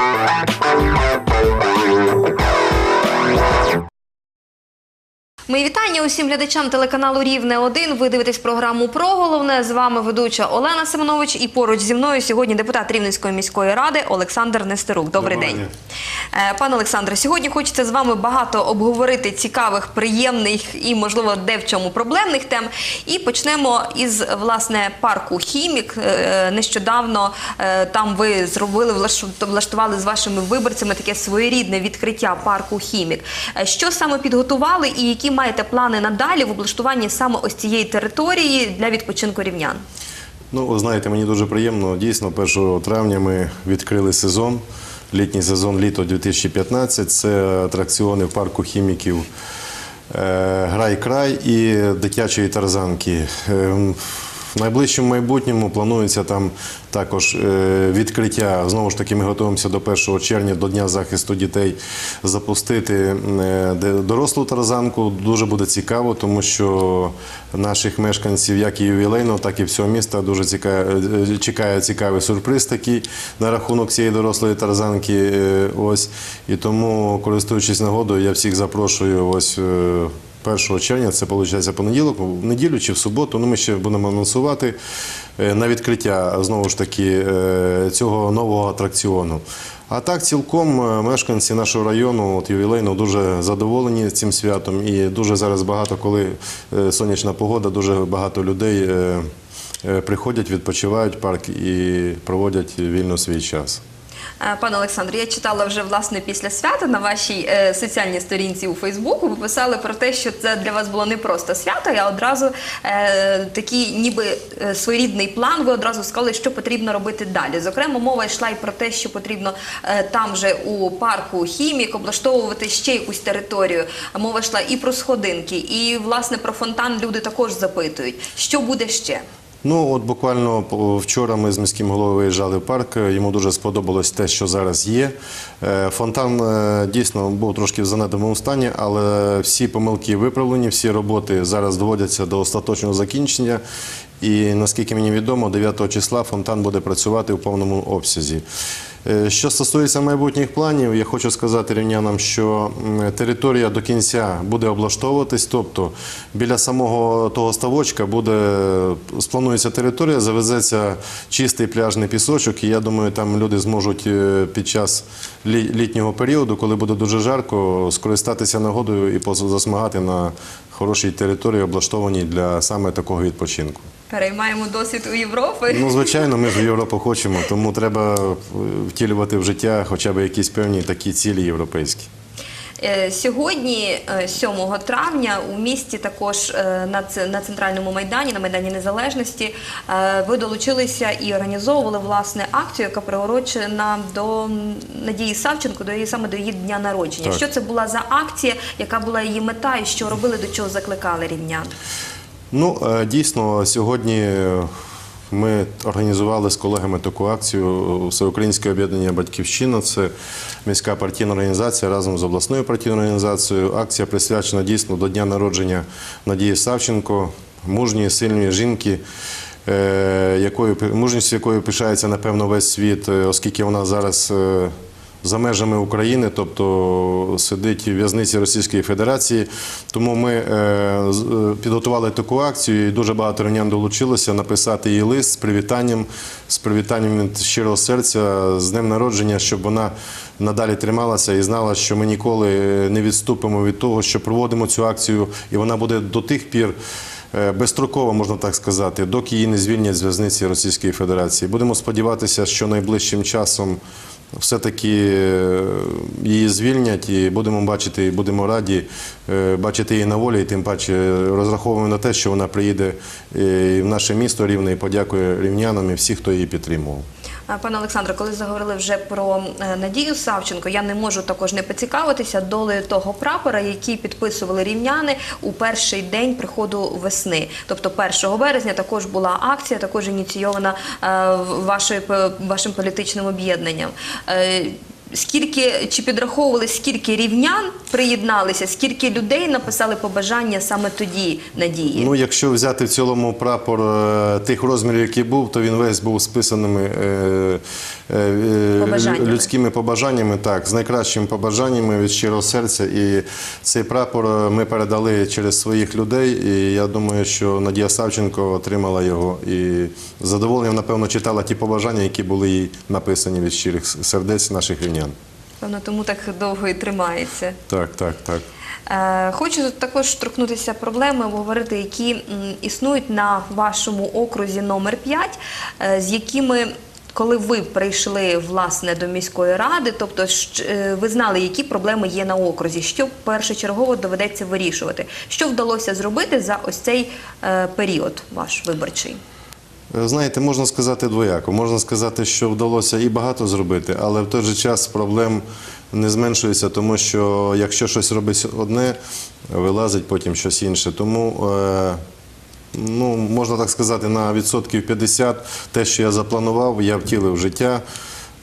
Música Мої вітання усім глядачам телеканалу Рівне 1 Ви дивитесь програму про головне. З вами ведуча Олена Семенович і поруч зі мною сьогодні депутат Рівненської міської ради Олександр Нестерук. Добрий день. Е, Пане Олександре, сьогодні хочеться з вами багато обговорити цікавих, приємних і, можливо, де в чому проблемних тем. І почнемо із власне парку Хімік. Е, Нещодавно е, там ви зробили влашту- влаштували з вашими виборцями таке своєрідне відкриття парку Хімік. Що саме підготували і які маєте плани надалі в облаштуванні саме ось цієї території для відпочинку рівнян? Ну, ви знаєте, мені дуже приємно. Дійсно, 1 травня ми відкрили сезон, літній сезон літо 2015. Це атракціони в парку хіміків е, Грай край і дитячої тарзанки. В найближчому майбутньому планується там також е, відкриття. Знову ж таки, ми готуємося до 1 червня, до Дня захисту дітей, запустити е, дорослу тарзанку. Дуже буде цікаво, тому що наших мешканців, як і ювілейного, так і всього міста, дуже цікаве, е, чекає цікавий сюрприз такий на рахунок цієї дорослої тарзанки. Ось і тому, користуючись нагодою, я всіх запрошую ось. Е, 1 червня, це виходить понеділок, в неділю чи в суботу. Ну, ми ще будемо анонсувати е, на відкриття знову ж таки е, цього нового атракціону. А так, цілком е, мешканці нашого району, от ювілейно, дуже задоволені цим святом. І дуже зараз багато, коли сонячна погода, дуже багато людей приходять, відпочивають парк і проводять вільно свій час. Е, Пане Олександре, я читала вже власне після свята на вашій е, соціальній сторінці у Фейсбуку. Ви писали про те, що це для вас було не просто свято, а одразу е, такий, ніби е, своєрідний план. Ви одразу сказали, що потрібно робити далі. Зокрема, мова йшла і про те, що потрібно е, там же у парку хімік облаштовувати ще якусь територію. Мова йшла і про сходинки, і власне про фонтан люди також запитують, що буде ще. Ну, от буквально вчора ми з міським головою виїжджали в парк. Йому дуже сподобалось те, що зараз є. Е, Фонтан е, дійсно був трошки в занедбаному стані, але всі помилки виправлені, всі роботи зараз доводяться до остаточного закінчення. І наскільки мені відомо, 9 числа фонтан буде працювати у повному обсязі. Е, Що стосується майбутніх планів, я хочу сказати рівнянам, що територія до кінця буде облаштовуватись, тобто біля самого того ставочка буде спланується територія, завезеться чистий пляжний пісочок, і я думаю, там люди зможуть е, під час літнього періоду, коли буде дуже жарко, скористатися нагодою і засмагати на хорошій території, облаштованій для саме такого відпочинку. Переймаємо досвід у Європи. Ну, звичайно, ми ж в Європу хочемо, тому треба е, втілювати в життя хоча б якісь певні такі цілі європейські. Е, Сьогодні, е, 7 травня, у місті також е, на центральному майдані, на майдані Незалежності, е, ви долучилися і організовували власне акцію, яка приурочена до Надії Савченко, до її саме до її дня народження. Так. Що це була за акція, яка була її мета, і що робили, до чого закликали рівнян? Ну, е, дійсно, сьогодні е, ми організували з колегами таку акцію Всеукраїнське об'єднання Батьківщина. Це міська партійна організація разом з обласною партійною організацією. Акція присвячена дійсно до дня народження Надії Савченко, мужньої, сильної жінки. е, Якою мужністю якою пишається напевно весь світ, е, оскільки вона зараз е, за межами України, тобто сидить в в'язниці Російської Федерації. Тому ми е, е, підготували таку акцію, і дуже багато рівнян долучилося написати їй лист з привітанням, з привітанням від щирого серця, з днем народження, щоб вона надалі трималася і знала, що ми ніколи не відступимо від того, що проводимо цю акцію, і вона буде до тих пір. е, Безстроково, можна так сказати, доки її не звільнять з в'язниці Російської Федерації. Будемо сподіватися, що найближчим часом все-таки е, її звільнять і будемо бачити, і будемо раді е, бачити її на волі, і тим паче розраховуємо на те, що вона приїде е, в наше місто рівне і подякує рівнянам і всіх, хто її підтримував. Пане Олександре, коли заговорили вже про е, Надію Савченко, я не можу також не поцікавитися долею того прапора, який підписували рівняни у перший день приходу весни. Тобто 1 березня також була акція, також ініційована е, вашою вашим політичним об'єднанням. Скільки чи підраховували, скільки рівнян приєдналися, скільки людей написали побажання саме тоді надії? Ну, якщо взяти в цілому прапор е, тих розмірів, який був, то він весь був списаними е, е, Побажаннями. людськими побажаннями, так, з найкращими побажаннями від щирого серця. І цей прапор е, ми передали через своїх людей. І я думаю, що Надія Савченко отримала його і з задоволенням, напевно, читала ті побажання, які були їй написані від щирих сердець наших рівнян. Певно, тому так довго і тримається. Так, так, так. Е, Хочу також торкнутися проблеми, обговорити, які існують на вашому окрузі номер 5, е, з якими. Коли ви прийшли власне до міської ради, тобто е, ви знали, які проблеми є на окрузі, що першочергово доведеться вирішувати, що вдалося зробити за ось цей період ваш виборчий? Е, Знаєте, можна сказати двояко. Можна сказати, що вдалося і багато зробити, але в той же час проблем не зменшується, тому що якщо щось робить одне, вилазить потім щось інше. Тому, е, ну, можна так сказати, на відсотків 50 те, що я запланував, я втілив в життя.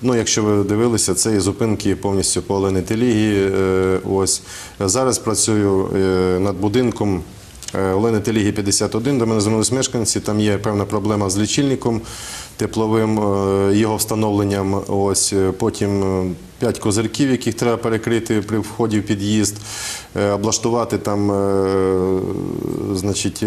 Ну, якщо ви дивилися, це і зупинки повністю по Олени. Е, Ось зараз працюю над будинком Олени Телігі 51, до мене звернулись мешканці. Там є певна проблема з лічильником тепловим, е, його встановленням. Ось е, потім е, п'ять козирків, яких треба перекрити при вході в під'їзд, облаштувати там, значить.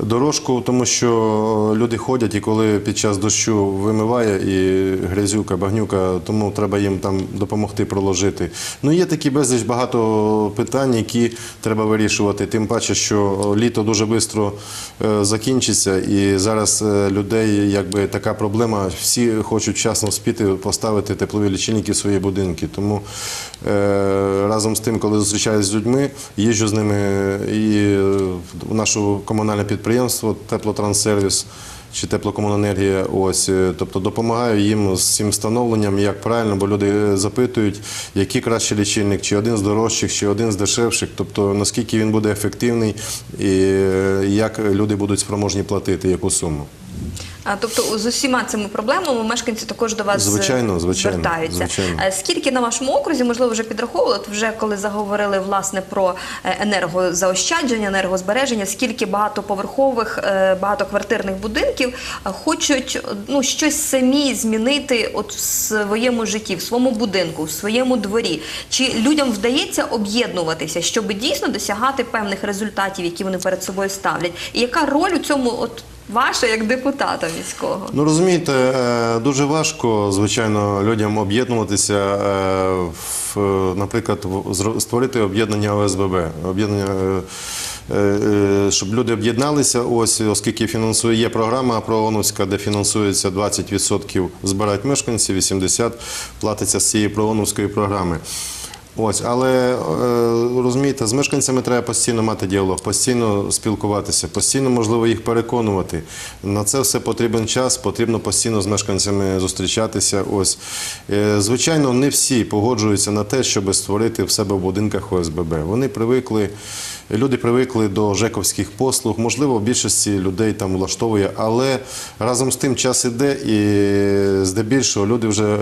Е, Дорожку, тому що люди ходять, і коли під час дощу вимиває і грязюка, багнюка, тому треба їм там допомогти проложити. Ну є такі безліч багато питань, які треба вирішувати. Тим паче, що літо дуже швидко закінчиться, і зараз е, людей якби така проблема. Всі хочуть вчасно вспіти поставити теплові лічильники в свої будинки. Тому е, разом з тим, коли зустрічаюся з людьми, їжджу з ними і е, в нашу комунальне підприємство Теплотранссервіс чи теплокомуненергія. Ось, е, тобто допомагаю їм з цим встановленням, як правильно, бо люди е, запитують, який кращий лічильник, чи один з дорожчих, чи один з дешевших, тобто наскільки він буде ефективний і е, як люди будуть спроможні платити, яку суму. А, Тобто з усіма цими проблемами мешканці також до вас Звичайно, е, звичайно, звертаються. звичайно. Е, Скільки на вашому окрузі, можливо, вже підраховували, вже коли заговорили власне про е, енергозаощадження, енергозбереження, скільки багатоповерхових, багатоквартирних будинків хочуть ну, щось самі змінити от в своєму житті, в своєму будинку, в своєму дворі? Чи людям вдається об'єднуватися, щоб дійсно досягати певних результатів, які вони перед собою ставлять? І яка роль у цьому от ваша як депутата міського? Ну розумієте, е, дуже важко, звичайно, людям об'єднуватися, е, наприклад, створити об'єднання ОСББ, об'єднання. е, Щоб люди об'єдналися, ось оскільки фінансує є програма Прооновська, де фінансується 20% збирають мешканці, 80% платиться з цієї Прооновської програми. Ось, але е, розумієте, з мешканцями треба постійно мати діалог, постійно спілкуватися, постійно можливо їх переконувати. На це все потрібен час, потрібно постійно з мешканцями зустрічатися. Ось Е, звичайно, не всі погоджуються на те, щоб створити в себе в будинках ОСББ. Вони привикли. Люди привикли до жековських послуг, можливо, в більшості людей там влаштовує, але разом з тим час іде, і здебільшого люди вже е,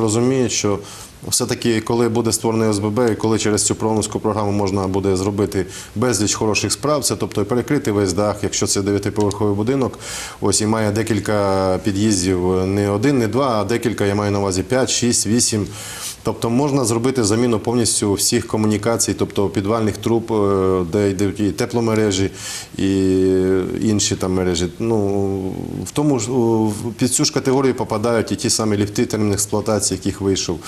розуміють, що все-таки, коли буде створений ОСББ, і коли через цю промовську програму можна буде зробити безліч хороших справ, це тобто перекрити весь дах, якщо це дев'ятиповерховий будинок, ось і має декілька під'їздів, не один, не два, а декілька, я маю на увазі 5, 6, 8. Тобто можна зробити заміну повністю всіх комунікацій, тобто підвальних труб, е, де йдуть і тепломережі, і інші там мережі. Ну, в тому ж під цю ж категорію попадають і ті самі ліфти термін експлуатації, яких вийшов.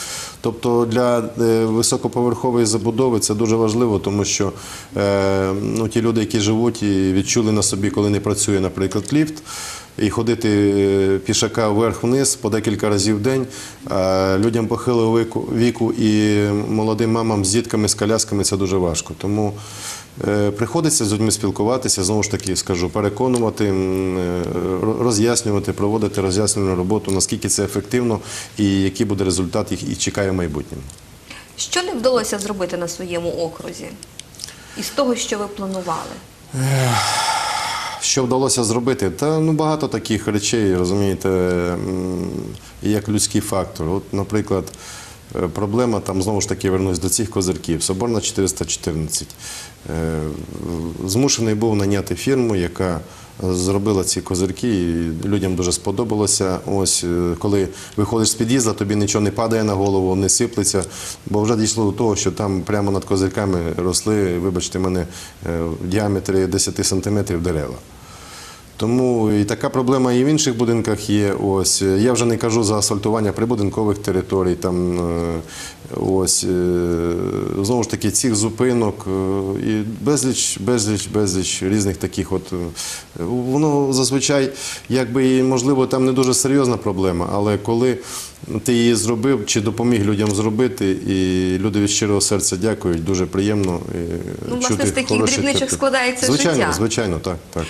Тобто для е, високоповерхової забудови це дуже важливо, тому що е, ну, ті люди, які живуть і відчули на собі, коли не працює, наприклад, ліфт. І ходити е, пішака вверх-вниз по декілька разів в день. Людям похилого віку, і молодим мамам з дітками, з колясками це дуже важко. Тому е, приходиться з людьми спілкуватися, знову ж таки скажу, переконувати, е, ро- роз'яснювати, проводити роз'яснювальну роботу, наскільки це ефективно і який буде результат їх і чекає в майбутньому. Що не вдалося зробити на своєму окрузі із того, що ви планували? Що вдалося зробити? Та ну багато таких речей, розумієте, як людський фактор. От, наприклад, е, проблема там знову ж таки вернусь до цих козирків. Соборна 414. Е, Змушений був наняти фірму, яка зробила ці козирки, і людям дуже сподобалося. Ось е, коли виходиш з під'їзду, тобі нічого не падає на голову, не сиплеться, бо вже дійшло до того, що там прямо над козирками росли, вибачте мене, в діаметрі 10 сантиметрів дерева. Тому і така проблема і в інших будинках є. Ось я вже не кажу за асфальтування прибудинкових територій. Там е, ось е, знову ж таки цих зупинок е, і безліч, безліч, безліч різних таких. От воно зазвичай, якби і можливо там не дуже серйозна проблема, але коли ти її зробив чи допоміг людям зробити, і люди від щирого серця дякують, дуже приємно. е, Ну, власне, чути з таких дрібничок складається звичайно, життя. Звичайно, так, так.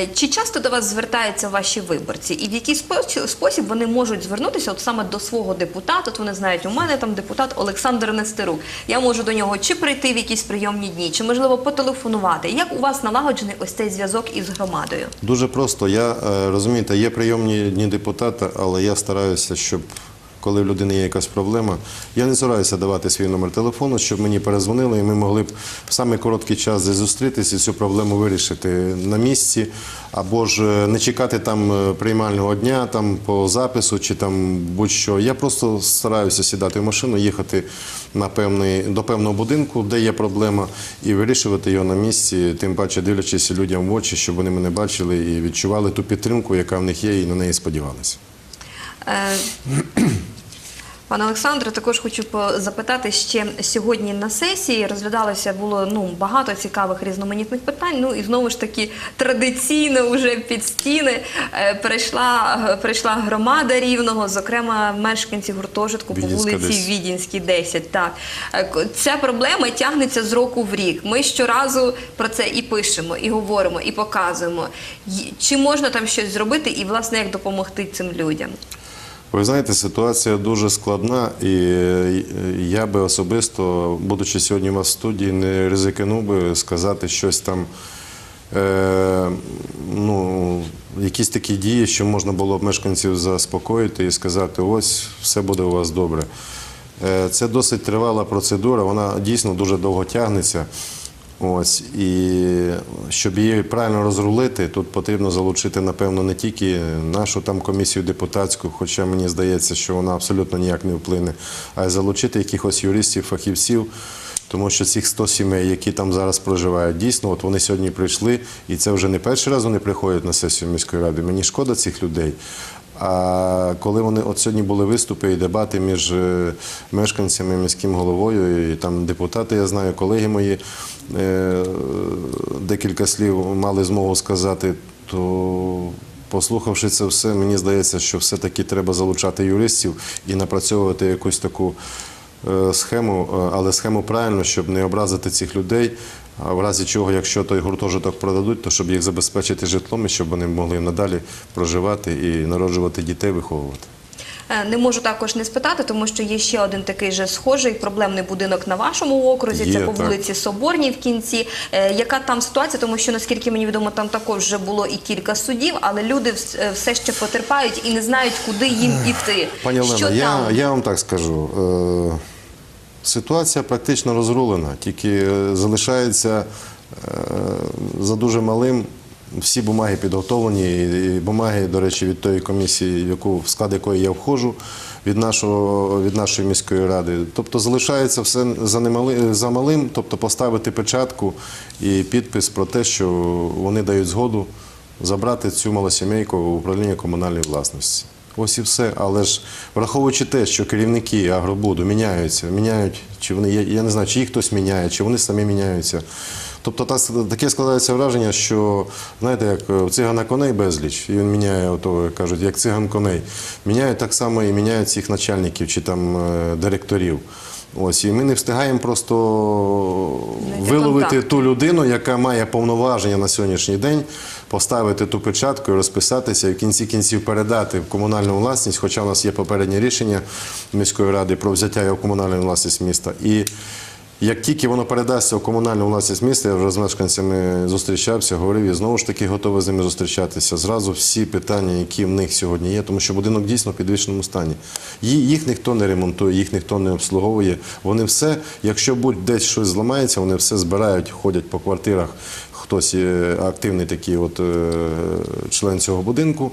Е, Чи часто до вас звертаються ваші виборці, і в який спосіб- спосіб вони можуть звернутися от саме до свого депутата? От вони знають, у мене там депутат Олександр Нестерук. Я можу до нього чи прийти в якісь прийомні дні, чи можливо потелефонувати. Як у вас налагоджений ось цей зв'язок із громадою? Дуже просто. Я е, розумієте, є прийомні дні депутата, але я стараюся, щоб коли в людини є якась проблема, я не стараюся давати свій номер телефону, щоб мені перезвонили, і ми могли б в самий короткий час зустрітися і цю проблему вирішити на місці, або ж е, не чекати там е, приймального дня там по запису чи там будь-що. Я просто стараюся сідати в машину, їхати на певний до певного будинку, де є проблема, і вирішувати його на місці, тим паче дивлячись людям в очі, щоб вони мене бачили і відчували ту підтримку, яка в них є, і на неї сподівалися. Пане Олександре, також хочу запитати ще сьогодні на сесії розглядалося було ну багато цікавих різноманітних питань. Ну і знову ж таки традиційно вже під стіни е, прийшла прийшла громада рівного, зокрема мешканці гуртожитку по вулиці 10. Відінській 10. Так Е, ця проблема тягнеться з року в рік. Ми щоразу про це і пишемо, і говоримо, і показуємо. Чи можна там щось зробити, і власне як допомогти цим людям? Ви знаєте, ситуація дуже складна, і я би особисто, будучи сьогодні у вас в студії, не ризикнув би сказати щось там, е, ну, якісь такі дії, що можна було б мешканців заспокоїти і сказати, ось все буде у вас добре. Е, Це досить тривала процедура, вона дійсно дуже довго тягнеться. Ось і щоб її правильно розрулити, тут потрібно залучити, напевно, не тільки нашу там комісію депутатську, хоча мені здається, що вона абсолютно ніяк не вплине, а й залучити якихось юристів, фахівців. Тому що цих 100 сімей, які там зараз проживають, дійсно, от вони сьогодні прийшли, і це вже не перший раз вони приходять на сесію міської ради. Мені шкода цих людей. А коли вони от сьогодні були виступи і дебати між е, мешканцями, міським головою, і там депутати, я знаю, колеги мої е, декілька слів мали змогу сказати, то послухавши це все, мені здається, що все-таки треба залучати юристів і напрацьовувати якусь таку е, схему, але схему правильно, щоб не образити цих людей. А в разі чого, якщо той гуртожиток продадуть, то щоб їх забезпечити житлом і щоб вони могли надалі проживати і народжувати дітей, виховувати. Е, Не можу також не спитати, тому що є ще один такий же схожий проблемний будинок на вашому окрузі. Є, це по так. вулиці Соборній в кінці. Е, Яка там ситуація? Тому що наскільки мені відомо, там також вже було і кілька судів, але люди е, все ще потерпають і не знають, куди їм іти. Пані Олена, я, я вам так скажу. Е, ситуація практично розрулена, тільки е, залишається е, за дуже малим. Всі бумаги підготовлені, і бумаги, до речі, від тої комісії, в склад якої я входжу, від нашого від нашої міської ради. Тобто залишається все за немали, за малим, тобто поставити печатку і підпис про те, що вони дають згоду забрати цю малосімейку в управління комунальної власності. Ось і все. Але ж враховуючи те, що керівники агробуду міняються, міняють, чи вони я, я не знаю, чи їх хтось міняє, чи вони самі міняються. Тобто та- таке складається враження, що знаєте, як е, цигана коней безліч, і він міняє, ото кажуть, як циган коней. Міняють так само і міняють цих начальників чи там е, директорів. Ось і ми не встигаємо просто Знайти виловити контакт. ту людину, яка має повноваження на сьогоднішній день, поставити ту печатку і розписатися і в кінці кінців передати в комунальну власність, хоча у нас є попереднє рішення міської ради про взяття його в комунальну власність міста. І Як тільки воно передасться в комунальну власність міста, я вже з мешканцями зустрічався, говорив і знову ж таки готовий з ними зустрічатися. Зразу всі питання, які в них сьогодні є, тому що будинок дійсно в підвищеному стані. Їх ніхто не ремонтує, їх ніхто не обслуговує. Вони все, якщо будь десь щось зламається, вони все збирають, ходять по квартирах. Хтось є активний такий от е, член цього будинку,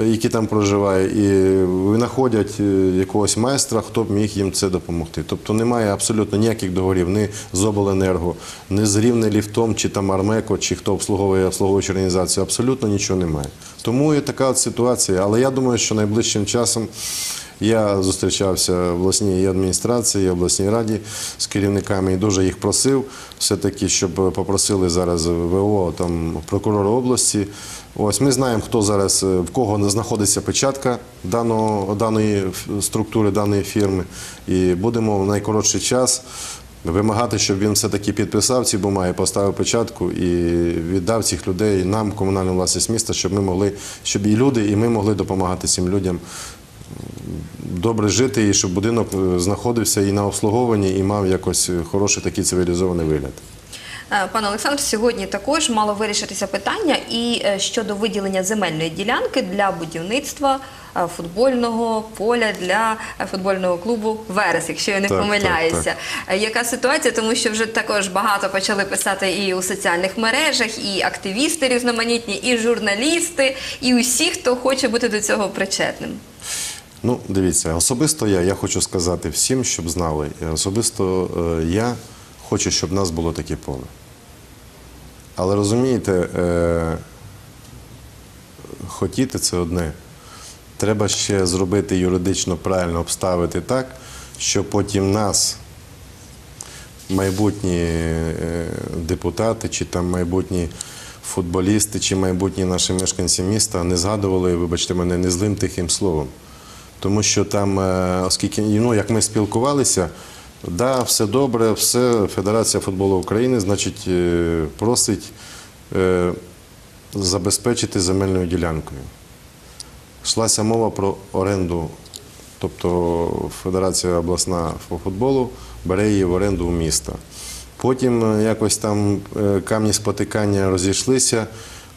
е, який там проживає, і винаходять е, якогось майстра, хто б міг їм це допомогти. Тобто немає абсолютно ніяких договорів ні з обленерго, ні з рівне ліфтом, чи там Армеко, чи хто обслуговує обслуговуючу організацію. Абсолютно нічого немає. Тому і така от ситуація. Але я думаю, що найближчим часом. Я зустрічався в обласній адміністрації, обласній раді з керівниками і дуже їх просив все-таки, щоб попросили зараз ВО, там прокурора області. Ось ми знаємо, хто зараз е, в кого знаходиться печатка даного, даної структури, даної фірми, і будемо в найкоротший час. Вимагати, щоб він все-таки підписав ці бумаги, поставив печатку і віддав цих людей нам, комунальну власність міста, щоб ми могли, щоб і люди, і ми могли допомагати цим людям добре жити, і щоб будинок е, знаходився і на обслуговуванні, і мав якось е, хороший такий цивілізований вигляд. Е, Пане Олександр, сьогодні також мало вирішитися питання і щодо виділення земельної ділянки для будівництва футбольного поля для футбольного клубу Верес, якщо я не Так, помиляюся. так, Е, Яка ситуація? Тому що вже також багато почали писати і у соціальних мережах, і активісти різноманітні, і журналісти, і усі, хто хоче бути до цього причетним. Ну, дивіться, особисто я, я хочу сказати всім, щоб знали. е, Особисто е, я хочу, щоб в нас було таке поле. Але розумієте, е, хотіти це одне. Треба ще зробити юридично правильно обставити так, що потім нас, майбутні е, депутати, чи там майбутні футболісти, чи майбутні наші мешканці міста не згадували, вибачте мене, не злим тихим словом. Тому що там, е, оскільки ну, як ми спілкувалися, да, все добре, все Федерація футболу України, значить, е, просить е, забезпечити земельною ділянкою. Йшлася мова про оренду, тобто Федерація обласна по футболу бере її в оренду у міста. Потім якось там камні спотикання розійшлися,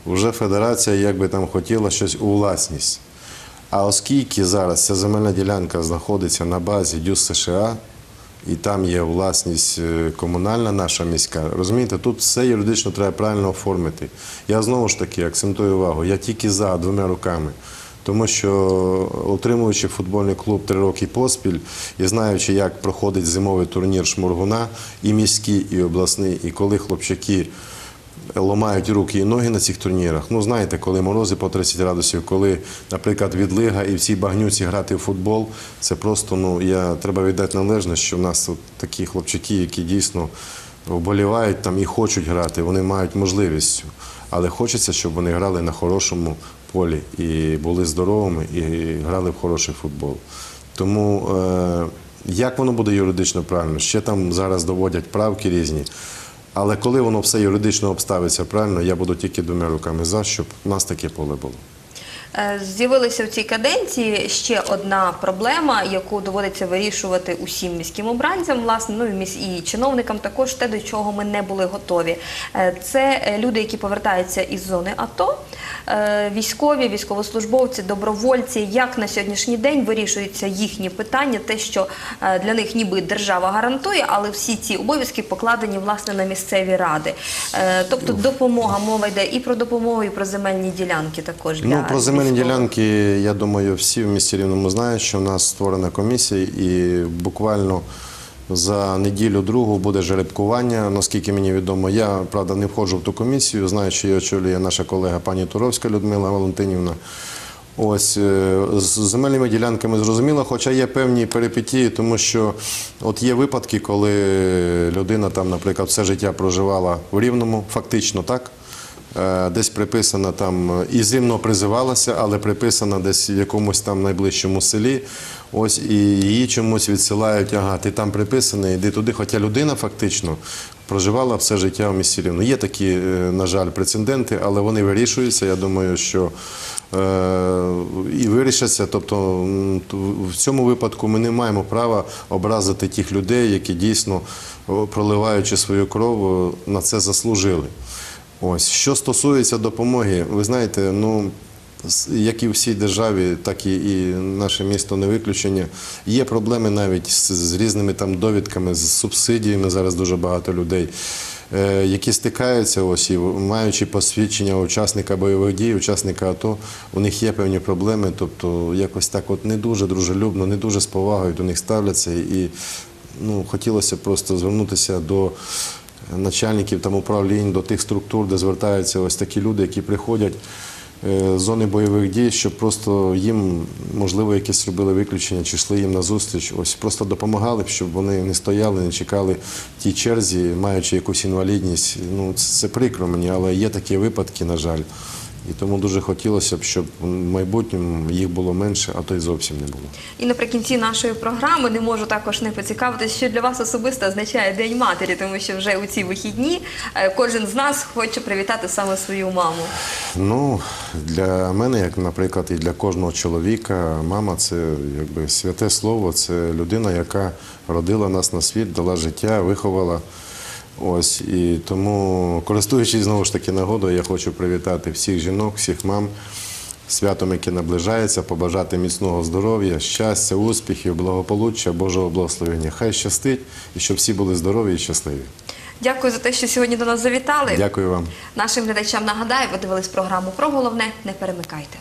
вже федерація якби там хотіла щось у власність. А оскільки зараз ця земельна ділянка знаходиться на базі ДЮС США, і там є власність е, комунальна наша міська, розумієте, тут все юридично треба правильно оформити. Я знову ж таки акцентую увагу, я тільки за двома руками. Тому що утримуючи футбольний клуб три роки поспіль і знаючи, як проходить зимовий турнір Шмургуна, і міський, і обласний, і коли хлопчаки ламають руки і ноги на цих турнірах. Ну, знаєте, коли морози по 30 градусів, коли, наприклад, відлига і всі багнюці грати в футбол, це просто, ну, я, треба віддати належне, що в нас от такі хлопчаки, які дійсно вболівають там і хочуть грати, вони мають можливість. Але хочеться, щоб вони грали на хорошому полі і були здоровими, і грали в хороший футбол. Тому е, як воно буде юридично правильно? Ще там зараз доводять правки різні. Але коли воно все юридично обставиться правильно, я буду тільки двома руками за, щоб у нас таке поле було. Е, З'явилася в цій каденції ще одна проблема, яку доводиться вирішувати усім міським обранцям, власне, ну і чиновникам також те, до чого ми не були готові. Е, Це е, люди, які повертаються із зони АТО, військові, військовослужбовці, добровольці. Як на сьогоднішній день вирішуються їхні питання, те, що для них ніби держава гарантує, але всі ці обов'язки покладені власне на місцеві ради. Тобто допомога, мова йде і про допомогу, і про земельні ділянки також для Ну, земельні ділянки, я думаю, всі в місті Рівному знають, що в нас створена комісія, і буквально за неділю-другу буде жеребкування. Наскільки мені відомо, я правда не входжу в ту комісію. Знаю, що її очолює наша колега пані Туровська Людмила Валентинівна. Ось е, з земельними ділянками зрозуміло, хоча є певні перипетії, тому що от є випадки, коли людина там, наприклад, все життя проживала в Рівному, фактично так. Е, Десь приписана там і зимно призивалася, але приписана десь в якомусь там найближчому селі. Ось і її чомусь відсилають, ага, ти там приписаний, йди туди. Хоча людина фактично проживала все життя в місті Рівно. Є такі, е, на жаль, прецеденти, але вони вирішуються. Я думаю, що е, і вирішаться. Тобто в цьому випадку ми не маємо права образити тих людей, які дійсно, проливаючи свою кров, на це заслужили. Ось що стосується допомоги, ви знаєте, ну як і в всій державі, так і, і наше місто не виключення. Є проблеми навіть з, з різними там довідками, з субсидіями. Зараз дуже багато людей, е, які стикаються, ось і маючи посвідчення учасника бойових дій, учасника АТО, у них є певні проблеми. Тобто якось так, от не дуже дружелюбно, не дуже з повагою до них ставляться. І ну, хотілося просто звернутися до начальників там управлінь, до тих структур, де звертаються ось такі люди, які приходять е, з зони бойових дій, щоб просто їм, можливо, якісь робили виключення, чи йшли їм на зустріч, ось просто допомагали, б, щоб вони не стояли, не чекали в тій черзі, маючи якусь інвалідність. Ну, це, це прикро мені, але є такі випадки, на жаль. І тому дуже хотілося б, щоб в майбутньому їх було менше, а то й зовсім не було. І наприкінці нашої програми не можу також не поцікавитися, що для вас особисто означає День матері, тому що вже у ці вихідні е, кожен з нас хоче привітати саме свою маму. Ну, для мене, як, наприклад, і для кожного чоловіка, мама це якби святе слово, це людина, яка родила нас на світ, дала життя, виховала. Ось і тому, користуючись знову ж таки нагодою, я хочу привітати всіх жінок, всіх мам святом, яке наближається, побажати міцного здоров'я, щастя, успіхів, благополуччя, Божого благословення. Хай щастить і щоб всі були здорові і щасливі. Дякую за те, що сьогодні до нас завітали. Дякую вам. Нашим глядачам нагадаю, ви дивились програму про головне. Не перемикайте.